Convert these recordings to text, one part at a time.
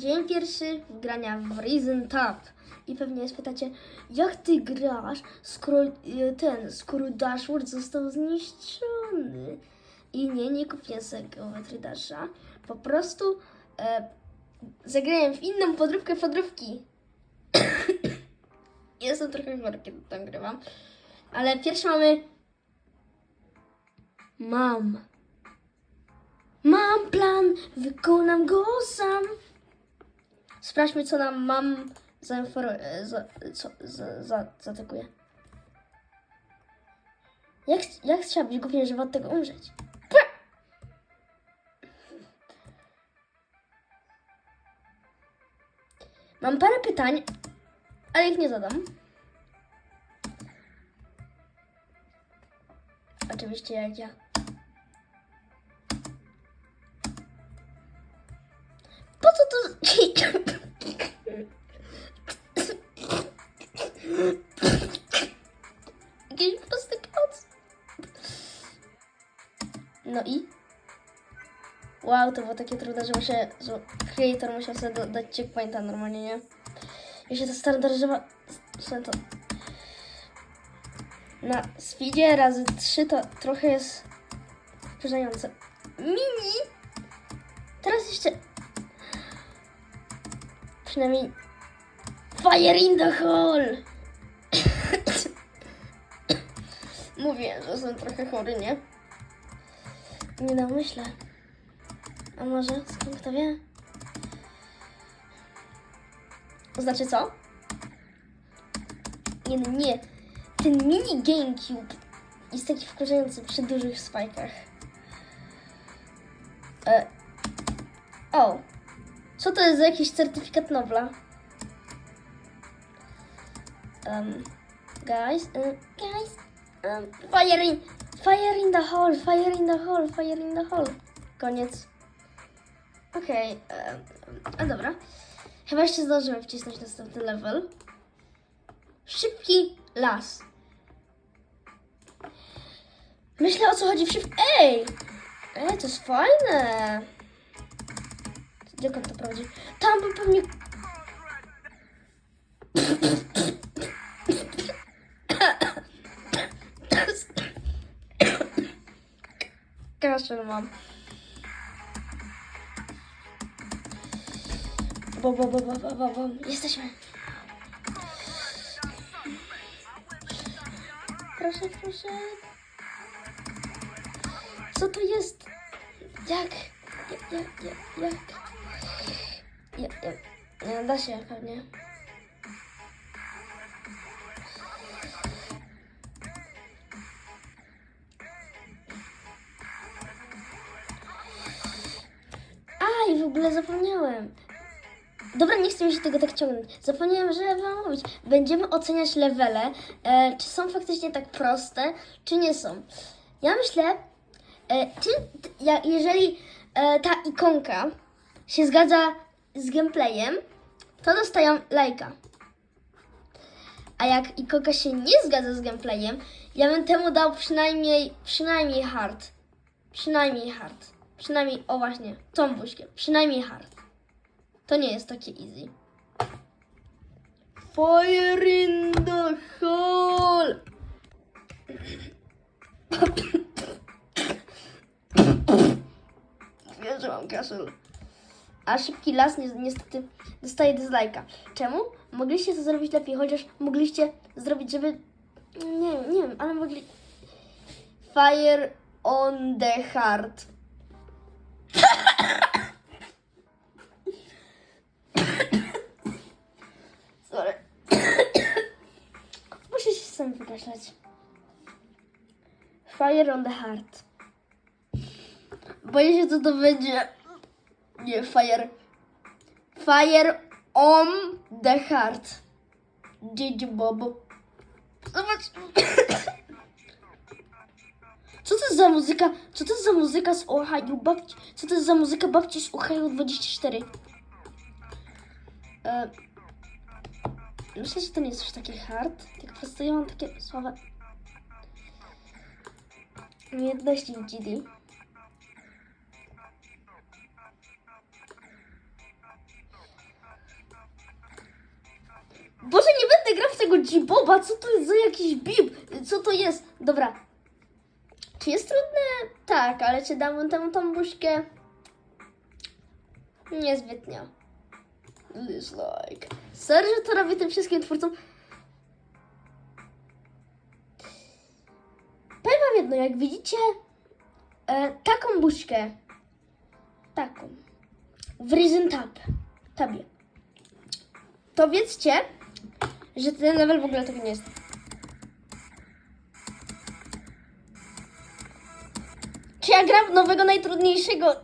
Dzień pierwszy grania w Risen Tap. I pewnie spytacie, jak ty grasz, skoro e, ten, skoro dashboard został zniszczony? I nie, nie kupiłem sobie geometry. Po prostu e, zagrałem w inną podróbkę podróbki. Jestem trochę chory, kiedy to grywam. Ale pierwszy mamy... Mam. Mam plan, wykonam go sam. Sprawdźmy, co nam mam zainformuje, za, co, za, za, zaatakuje. Jak, jak trzeba być głupiem, żeby od tego umrzeć? Mam parę pytań, ale ich nie zadam. Oczywiście jak ja. No i? Wow, to było takie trudne, że muszę, że creator musiał sobie do, dać checkpointa normalnie, nie? Jeśli to standardowa... to... Na speedzie razy 3 to trochę jest wkurzające. Mini! Teraz jeszcze... Przynajmniej... Fire in the hole! Mówię, że jestem trochę chory, nie? Nie no, myślę. A może skąd kto wie? Znaczy co? Nie, no nie. Ten mini GameCube jest taki wkurzający przy dużych spajkach. E. O! Co to jest za jakiś certyfikat Nobla? Um, guys, uh, guys, fire in, fire in the hole, fire in the hole, fire in the hole. Koniec. Okej, okay, a dobra. Chyba jeszcze zdążymy wcisnąć następny level. Szybki las. Myślę o co chodzi w szyb... Ej! Ej, to jest fajne. Dokąd to prowadzi? Tam by pewnie... Kaszel mam. Bo, bo, bo, bo, bo, bo, bo. Jesteśmy. Proszę, proszę. Co to jest? Jak? Jak? Jak? Jak? Jak? jak, jak. Nie, da się pewnie. Ogóle zapomniałem. Dobra, nie chcę mi się tego tak ciągnąć. Zapomniałem, że wam mówić. Będziemy oceniać levele, e, czy są faktycznie tak proste, czy nie są. Ja myślę, e, czy, ja, jeżeli e, ta ikonka się zgadza z gameplayem, to dostają lajka. A jak ikonka się nie zgadza z gameplayem, ja bym temu dał przynajmniej, przynajmniej hard. Przynajmniej hard. Przynajmniej, o właśnie, tą buźkę. Przynajmniej hard. To nie jest takie easy. Fire in the hole! Że mam kaszel. A szybki las ni niestety dostaje dislike'a. Czemu? Mogliście to zrobić lepiej, chociaż mogliście zrobić, żeby... Nie wiem, nie wiem, ale mogli... Fire on the heart. Fire on the heart. Boję się, co to będzie. Nie, fire. Fire on the heart. Gigi Bob. Zobacz. Co to jest za muzyka? Co to jest za muzyka z Ohio babci? Co to jest za muzyka babci z Ohio 24? E, myślę, że to nie jest już taki hard, tylko po prostu ja mam takie słabe jedności GD. Boże, nie będę grał w tego G-Boba, co to jest za jakiś bib? Co to jest? Dobra. Czy jest trudne? Tak, ale czy dam temu tą buźkę? Niezbytnio. It's like... Serio, to robię tym wszystkim twórcom? Jedno, jak widzicie e, taką buźkę, taką, w Risen Tab, tabie, to wiedzcie, że ten level w ogóle tego nie jest. Czy ja gram w nowego, najtrudniejszego?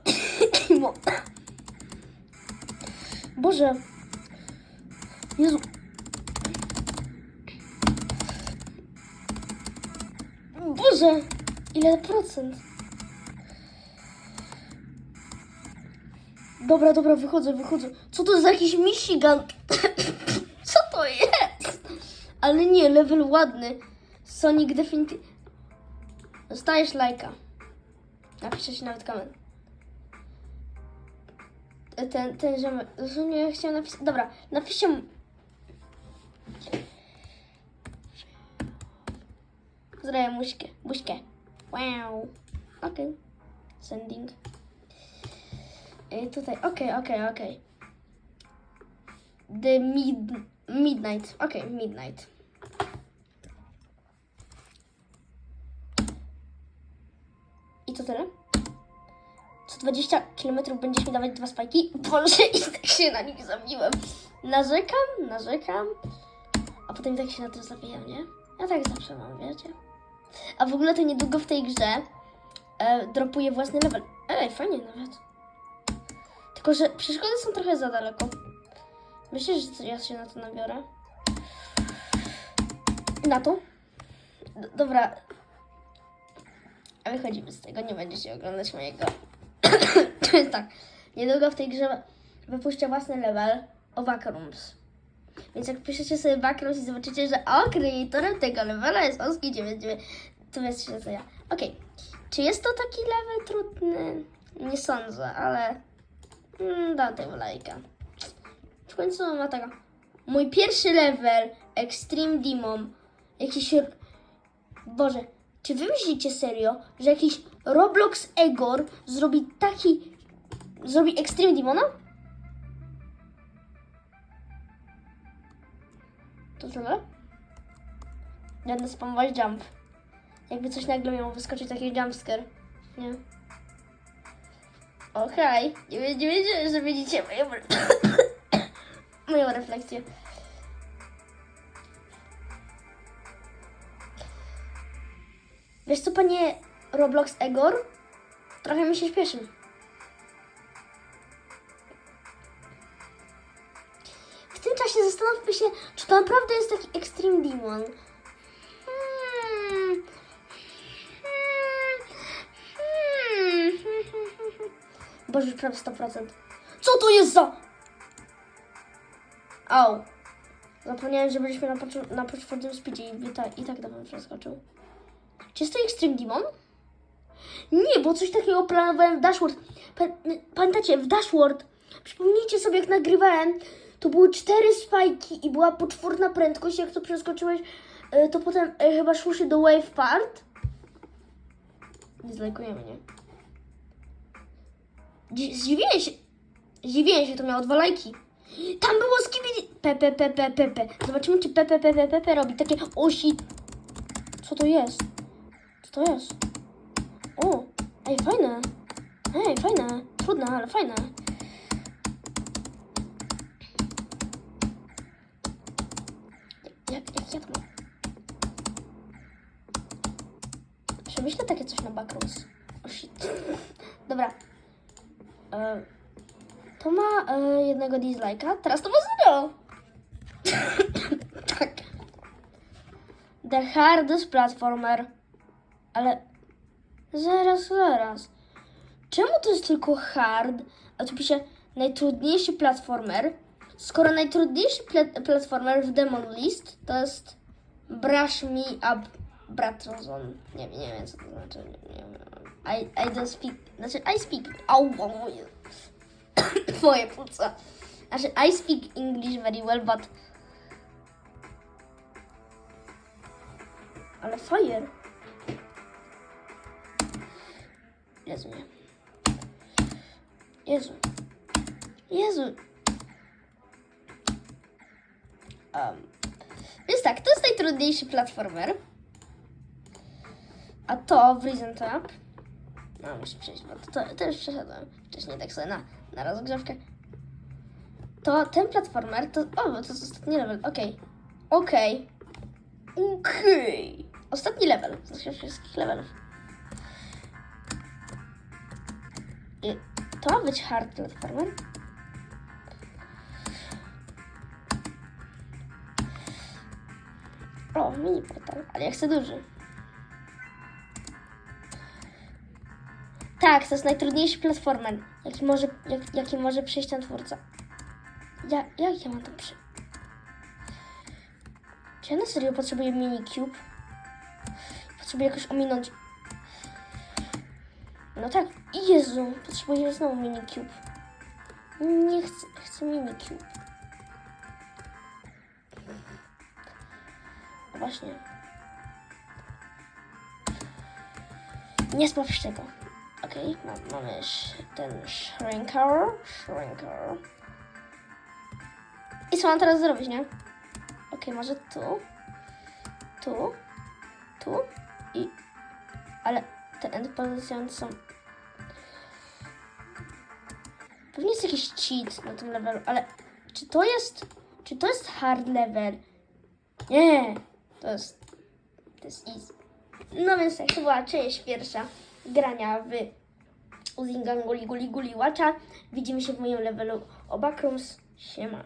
Boże. Jezu. Boże. Ile procent? Dobra, dobra, wychodzę, wychodzę. Co to za jakiś Michigan? Co to jest? Ale nie, level ładny. Sonic Definitive. Dostajesz lajka. Napiszę ci nawet koment. Ten, ten ziomek. Dosłownie ja chciałam napisać. Dobra, napiszę mu. Zrobię muśkę. Buźkę. Wow. Okej. Sending. I tutaj, okej, okej, okej. The mid, midnight. Okej, midnight. I to tyle? Co 20 km będziesz mi dawać dwa spajki? Boże, i tak się na nich zabiłem. Narzekam, narzekam, a potem tak się na to zabijam, nie? Ja tak zawsze mam, wiecie? A w ogóle to niedługo w tej grze e, dropuję własny level. Ej, fajnie nawet. Tylko, że przeszkody są trochę za daleko. Myślisz, że ja się na to nabiorę? Na to? D- dobra. A wychodzimy z tego, nie będziecie oglądać mojego. tak. Niedługo w tej grze wypuszczę własny level o Backrooms. Więc jak piszecie sobie Backrooms i zobaczycie, że o, kreatorem tego levela jest Oski 99, to wiecie, że to ja. Okej. Czy jest to taki level trudny? Nie sądzę, ale mm, dam tego lajka. W końcu ma taka. Mój pierwszy level Extreme Demon. Jakiś. Boże, czy wy myślicie serio, że jakiś Roblox Egor zrobi taki. Zrobi Extreme Demona? To tyle? Będę spamować jump. Jakby coś nagle miało wyskoczyć taki jumpscare. Nie. Okej. Nie, wie- nie wiedziałem, że widzicie moją, moją refleksję. Wiesz co, panie Roblox Egor? Trochę mi się śpieszy. Naprawdę jest taki Extreme Demon. Hmm. Hmm. Boże, prawie 100%. Co to jest za... Au. Zapomniałem, że byliśmy na, poczu- na speedzie i, ta, i tak bym przeskoczył. Czy jest to Extreme Demon? Nie, bo coś takiego planowałem w Dashboard. Pa- Pamiętacie, w Dashboard, przypomnijcie sobie, jak nagrywałem, to były cztery spajki i była poczwórna prędkość. Jak to przeskoczyłeś, e, to potem e, chyba szło się do Wave Part. Nie zlajkujemy, nie? Dzi- Zdziwiłem się. Zdziwiłem się, to miało dwa lajki. Tam było skibidi... Pepe, pepe, pepe. Zobaczymy, czy pepe, pepe, pepe robi takie osi. Co to jest? Co to jest? O, ej, fajne. Ej, fajne. Trudne, ale fajne. Jak, jak ja to? Przemyślę takie coś na backrooms. O shit. Dobra. E, to ma e, jednego dislike'a, teraz to ma zero. tak. The hardest platformer. Ale zaraz, zaraz. Czemu to jest tylko hard, a tu pisze najtrudniejszy platformer, skoro najtrudniejszy pla- platformer w Demon List to jest Brush Me Up Bratrazon. Nie, nie wiem co to znaczy. Nie, nie wiem. I, I don't speak, znaczy I speak, au, moje, moje płuca. Znaczy I speak English very well, but Ale fire. Jezu nie. Jezu. Jezu. Um. Więc tak, to jest najtrudniejszy platformer. A to w Reason Tap. No, muszę przejść, bo to, to, już przeszedłem wcześniej, tak sobie na, na rozgrzewkę. To ten platformer to. O, to jest ostatni level. Okej. Okej. Okej. Ostatni level z wszystkich levelów. I to ma być hard platformer? O, mini portal, ale ja chcę duży. Tak, to jest najtrudniejszy platformer, jaki może, jak, jaki może przejść ten twórca. Ja, jak ja mam to przy... Czy ja na serio potrzebuję mini cube? Potrzebuję jakoś ominąć... No tak, Jezu, potrzebuję znowu mini cube. Nie chcę, chcę mini właśnie. Nie sprawdź tego. Okej, ma, mamy ten shrinker, shrinker. I co mam teraz zrobić, nie? Okej, może tu, tu, tu i... Ale te end są... Pewnie jest jakiś cheat na tym levelu, ale czy to jest... Czy to jest hard level? Nie, to jest... To jest easy. No więc tak, to była część pierwsza grania w Uzingan Guli Guli Watcha. Widzimy się w moim levelu o Backrooms. Siema.